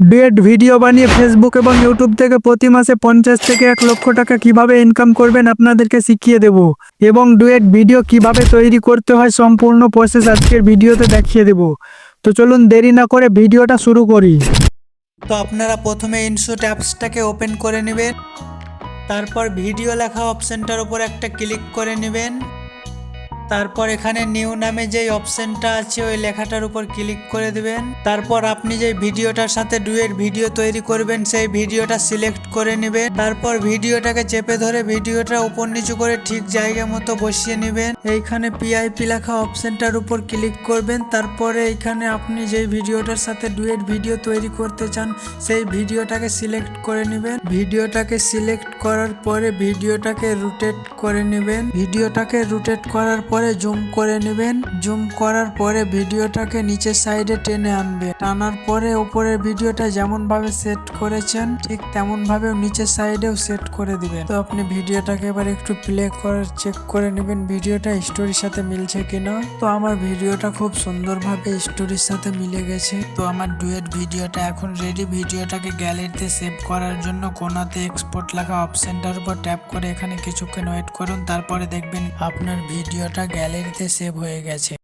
Duet video বানিয়ে Facebook এবং YouTube থেকে প্রতি মাসে পঞ্চাশ থেকে এক লক্ষ টাকা কীভাবে ইনকাম করবেন আপনাদেরকে শিখিয়ে দেব। এবং ডুয়েট ভিডিও কীভাবে তৈরি করতে হয় সম্পূর্ণ প্রসেস আজকের ভিডিওতে দেখিয়ে দেব। তো চলুন দেরি না করে ভিডিওটা শুরু করি। তো আপনারা প্রথমে ইনশুট অ্যাপসটাকে ওপেন করে নেবেন। তারপর ভিডিও লেখা অপশানটার উপর একটা ক্লিক করে নেবেন। তারপর এখানে নিউ নামে যেই অপশনটা আছে, ওই লেখাটার উপর ক্লিক করে দিবেন। তারপর আপনি যে ভিডিওটার সাথে ডুয়েট ভিডিও তৈরি করবেন, সেই ভিডিওটা সিলেক্ট করে নেবেন। তারপর ভিডিওটাকে চেপে ধরে ভিডিওটা উপর নিচু করে ঠিক জায়গা মতো বসিয়ে নেবেন। এইখানে পিআইপি লেখা অপশনটার উপর ক্লিক করবেন। তারপরে এইখানে আপনি যেই ভিডিওটার সাথে ডুয়েট ভিডিও তৈরি করতে চান, সেই ভিডিওটাকে সিলেক্ট করে নেবেন। ভিডিওটাকে সিলেক্ট করার পরে ভিডিওটাকে রোটেট করে নেবেন। ভিডিওটাকে রোটেট করার পরে জুম করে নেবেন। জুম করার পরে ভিডিওটাকে নিচের সাইডে টেনে আনবে টানার পরে উপরের ভিডিওটা যেমন ভাবে সেট করেছেন, ঠিক তেমন ভাবে নিচের সাইডেও সেট করে দিবেন। তো আপনি ভিডিওটাকে এবার একটু প্লে করে চেক করে নেবেন, ভিডিওটা স্টোরির সাথে মিলছে কিনা। তো আমার ভিডিওটা খুব সুন্দরভাবে স্টোরির সাথে মিলে গেছে। তো আমার ডুয়েট ভিডিওটা এখন রেডি ভিডিওটাকে গ্যালারিতে সেভ করার জন্য কোনাতে এক্সপোর্ট লেখা অপশনটার উপর ট্যাপ করে এখানে কিছুক্ষণ ওয়েট করুন। তারপরে দেখবেন আপনার ভিডিওটা গ্যালারিতে সেভ হয়ে গেছে।